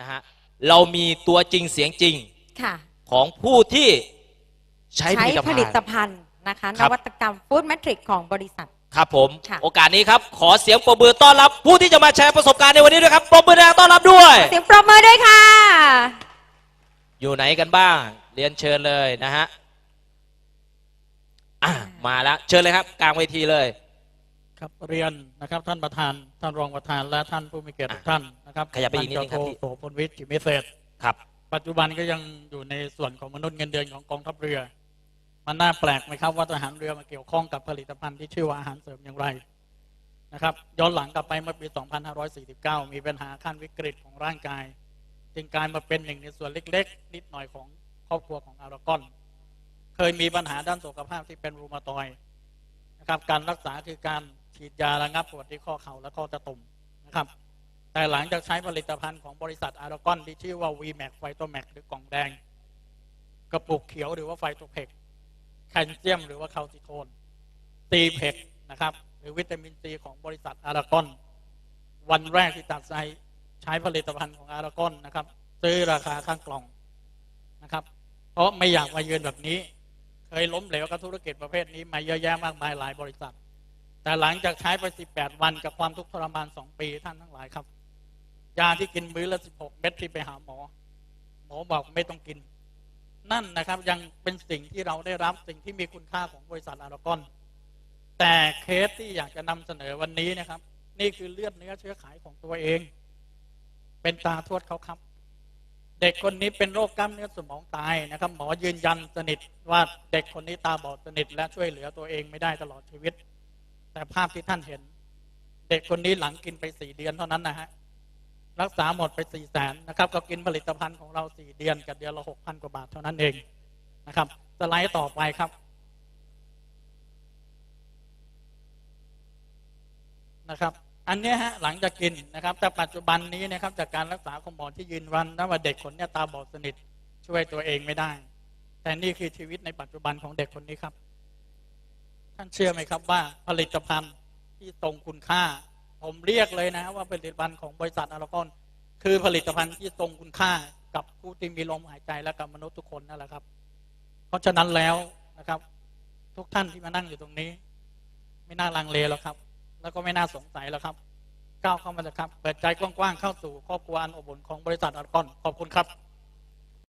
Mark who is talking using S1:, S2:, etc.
S1: นะฮะเรามีตัวจริงเสียงจริง
S2: ค่ะ
S1: ของผู้ที่ใช้ผ
S2: ใช้
S1: ลิต
S2: ผ
S1: ภัณ
S2: ลิต
S1: ฑ์
S2: ภัณฑ์นะคะ
S1: คนรับ
S2: วัตกรรมฟู้ดแมทริกของบริษัท
S1: ครับผม
S2: ค่ะ
S1: โอกาสนี้ครับ ขอเสียงปรบมือต้อนรับ ผู้ที่จะมาแชร์ประสบการณ์ในวันนี้ด้วยครับปรบมือแรงต้อนรับด้วย
S2: เสียงปรบมือด้วยค่ะ
S1: อยู่ไหนกันบ้าง เรียนเชิญเลยนะฮะอะมาแล้วเชิญเลยครับ กลางเวทีเลย
S3: ครับเรียนนะครับท่านประธานท่านรองประธานและท่านผู้มีเกียรติทุกท่านนะครับ
S1: ขยับไปอีกนิดนึงครับ
S3: พั
S1: พี่
S3: โทโสพลวิทย์จิมิเศษ
S1: ครับ
S3: ปัจจุบันก็ยังอยู่ในส่วนของมนุษย์เงินเดือนของกองทัพเรือ มันน่าแปลกไหมครับว่าทหารเรือมาเกี่ยวข้องกับผลิตภัณฑ์ที่ชื่อว่าอาหารเสริมอย่างไรนะครับย้อนหลังกลับไปเมื่อปี 2549 มีปัญหาขั้นวิกฤตของร่างกาย จึงกลายมาเป็นหนึ่งในส่วนเล็ก ๆ นิดหน่อยของครอบครัวของอารากอน เคยมีปัญหาด้านสุขภาพที่เป็นรูมาตอยด์นะครับการรักษาคือการ ฉีดยาระงับปวดที่ข้อเข่าและข้อตะตุ่มนะครับ แต่หลังจากใช้ผลิตภัณฑ์ของบริษัทอารากอนที่ชื่อว่า VMAX ไฟโตแมกหรือกล่องแดง กระปุกเขียวหรือว่าไฟโตเพกแคลเซียมหรือว่าคาลซิโทนซีเพกนะครับ หรือวิตามินซีของบริษัทอารากอน วันแรกที่ตัดใจใช้ผลิตภัณฑ์ของอารากอนนะครับ ซื้อราคาข้างกล่องนะครับ เพราะไม่อยากมายืนแบบนี้ เคยล้มเหลวกับธุรกิจประเภทนี้มาเยอะแยะมากมายหลายบริษัท แต่หลังจากใช้ไป 18 วันกับความทุกข์ทรมาน 2 ปีท่านทั้งหลายครับ ยาที่กินมื้อละ 16 เม็ดที่ไปหาหมอ หมอบอกไม่ต้องกิน นั่นนะครับยังเป็นสิ่งที่เราได้รับสิ่งที่มีคุณค่าของบริษัทอารากอน แต่เคสที่อยากจะนำเสนอวันนี้นะครับ นี่คือเลือดเนื้อเชื้อไขของตัวเอง เป็นตาทวดเขาครับ เด็กคนนี้เป็นโรคกล้ามเนื้อสมองตายนะครับ หมอยืนยันสนิทว่าเด็กคนนี้ตาบอดสนิทและช่วยเหลือตัวเองไม่ได้ตลอดชีวิต แต่ภาพที่ท่านเห็น เด็กคนนี้หลังกินไปสี่เดือนเท่านั้นนะฮะรักษาหมดไปสี่แสนนะครับ ก็กินผลิตภัณฑ์ของเราสี่เดือนกับเดือนละหกพันกว่าบาทเท่านั้นเองนะครับสไลด์ต่อไปครับนะครับอันนี้ฮะหลังจากกินนะครับ แต่ปัจจุบันนี้นะครับจากการรักษาของหมอที่ยืนวันนะว่าเด็กคนนี้ตาบอดสนิทช่วยตัวเองไม่ได้ แต่นี่คือชีวิตในปัจจุบันของเด็กคนนี้ครับ ท่านเชื่อไหมครับว่าผลิตภัณฑ์ที่ทรงคุณค่า ผมเรียกเลยนะว่าผลิตภัณฑ์ของบริษัทอารากอนคือผลิตภัณฑ์ที่ทรงคุณค่ากับผู้ที่มีลมหายใจและกับมนุษย์ทุกคนนั่นแหละครับ เพราะฉะนั้นแล้วนะครับ ทุกท่านที่มานั่งอยู่ตรงนี้ ไม่น่าลังเลแล้วครับ แล้วก็ไม่น่าสงสัยแล้วครับ ก้าวเข้ามาเลยครับ เปิดใจกว้างๆเข้าสู่ครอบครัวอันอบอุ่นของบริษัทอารากอนขอบคุณครับ